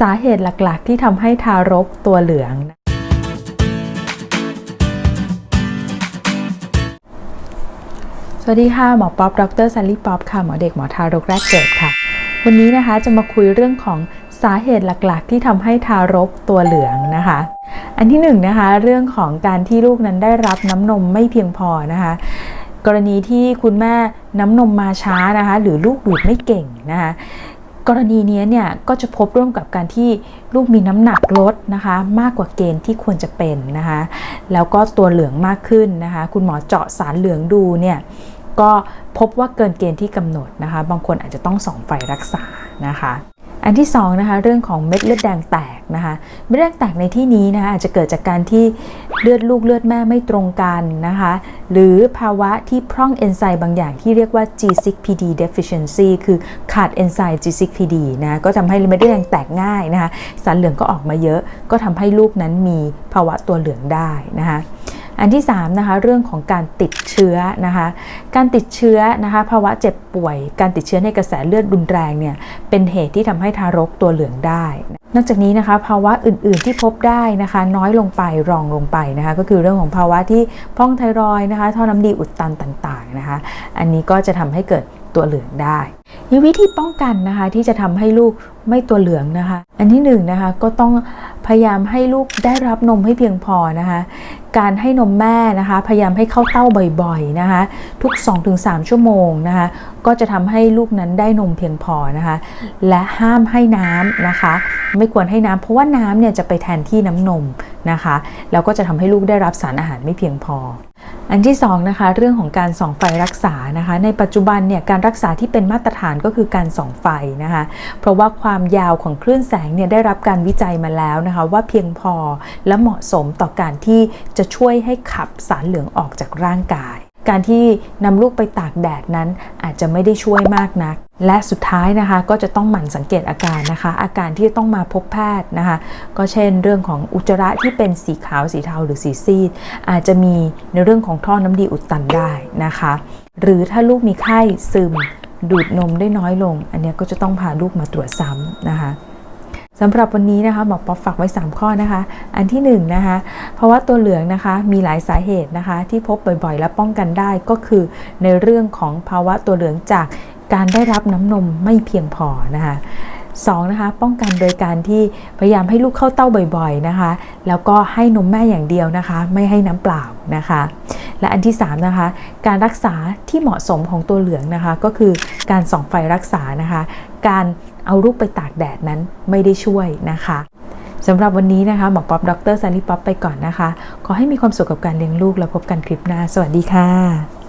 สาเหตุหลักๆ ที่ทำให้ทารกตัวเหลือง สวัสดีค่ะ หมอป๊อป ดรซันลี่ป๊อป ค่ะ หมอเด็กหมอทารกแรกเกิดค่ะ วันนี้นะคะจะมาคุยเรื่องของสาเหตุหลักๆ ที่ทำให้ทารกตัวเหลืองนะคะ อันที่หนึ่งนะคะ เรื่องของการที่ลูกนั้นได้รับน้ำนมไม่เพียงพอนะคะกรณีที่คุณแม่น้ำนมมาช้านะคะ หรือลูกดูดไม่เก่งนะคะ กรณีนี้เนี่ยก็จะพบร่วมกับการที่ลูกมีน้ำหนักลดนะคะมากกว่าเกณฑ์ที่ควรจะเป็นนะคะแล้วก็ตัวเหลืองมากขึ้นนะคะคุณหมอเจาะสารเหลืองดูเนี่ยก็พบว่าเกินเกณฑ์ที่กำหนดนะคะ บางคนอาจจะต้องส่องไฟรักษานะคะ อันที่2นะคะเรื่องของเม็ดเลือดแดงแตกนะคะเม็ดเลือดแตกในที่นี้นะคะอาจจะเกิดจากการที่เลือดลูกเลือดแม่ไม่ตรงกันนะคะหรือภาวะที่พร่องเอนไซม์บางอย่างที่เรียกว่า G6PD deficiency คือขาดเอนไซม์ G6PD นะก็ทำให้เม็ดเลือดแดงแตกง่ายนะคะสารเหลืองก็ออกมาเยอะ ก็ทำให้ลูกนั้นมีภาวะตัวเหลืองได้นะคะ อันที่3นะคะเรื่องของการติดเชื้อนะคะการติดเชื้อนะคะภาวะเจ็บป่วย การติดเชื้อในกระแสเลือดรุนแรงเนี่ยเป็นเหตุที่ทำให้ทารกตัวเหลืองได้ นอกจากนี้นะคะภาวะอื่นๆที่พบได้นะคะน้อยลงไปรองลงไปนะคะก็คือเรื่องของภาวะที่พ่องไทรอยนะคะท่อน้ำดีอุดตันต่างๆนะคะอันนี้ก็จะทำให้เกิดตัวเหลืองได้ มีวิธีป้องกันนะคะที่จะทำให้ลูกไม่ตัวเหลืองนะคะ อันที่หนึ่งนะคะก็ต้องพยายามให้ลูกได้รับนมให้เพียงพอนะคะ การให้นมแม่นะคะ พยายามให้เข้าเต้าบ่อยๆนะคะ ทุก 2-3 ชั่วโมงนะคะ ก็จะทำให้ลูกนั้นได้นมเพียงพอนะคะ และห้ามให้น้ำนะคะ ไม่ควรให้น้ำเพราะว่าน้ำเนี่ยจะไปแทนที่น้ำนมนะคะ แล้วก็จะทำให้ลูกได้รับสารอาหารไม่เพียงพอ อันที่2นะคะเรื่องของการส่องไฟรักษานะคะในปัจจุบันเนี่ยการรักษาที่เป็นมาตรฐานก็คือการส่องไฟนะคะเพราะว่าความยาวของคลื่นแสงเนี่ยได้รับการวิจัยมาแล้วนะคะว่าเพียงพอและเหมาะสมต่อการที่จะช่วยให้ขับสารเหลืองออกจากร่างกาย การที่นำลูกไปตากแดดนั้นอาจจะไม่ได้ช่วยมากนัก และสุดท้ายนะคะก็จะต้องหมั่นสังเกตอาการนะคะ อาการที่ต้องมาพบแพทย์นะคะ ก็เช่นเรื่องของอุจจาระที่เป็นสีขาวสีเทาหรือสีซีด อาจจะมีในเรื่องของท่อน้ำดีอุดตันได้นะคะ หรือถ้าลูกมีไข้ซึม ดูดนมได้น้อยลง อันนี้ก็จะต้องพาลูกมาตรวจซ้ำนะคะ สำหรับวันนี้นะคะหมอป๊อปฝากไว้ 3 ข้อนะคะ อันที่1นงนะคะเพราว่าตัวเหลืองนะคะมีหลายสาเหตุนะคะ ที่พบบ่อยๆ และป้องกันได้ก็คือในเรื่องของภาวะตัวเหลืองจากการได้รับน้ำนมไม่เพียงพอนะคะสองนะคะป้องกันโดยการที่พยายามให้ลูกเข้าเต้าบ่อยๆนะคะ แล้วก็ให้นมแม่อย่างเดียวนะคะ ไม่ให้น้ำเปล่านะคะ และอันที่3นะคะการรักษาที่เหมาะสมของตัวเหลืองนะคะ ก็คือการส่องไฟรักษานะคะ การ เอาลูกไปตากแดดนั้นไม่ได้ช่วยนะคะสำหรับวันนี้นะคะหมอป๊อปดรซันนี่ป๊อปไปก่อนนะคะ ขอให้มีความสุขกับการเลี้ยงลูกแล้วพบกันคลิปหน้า สวัสดีค่ะ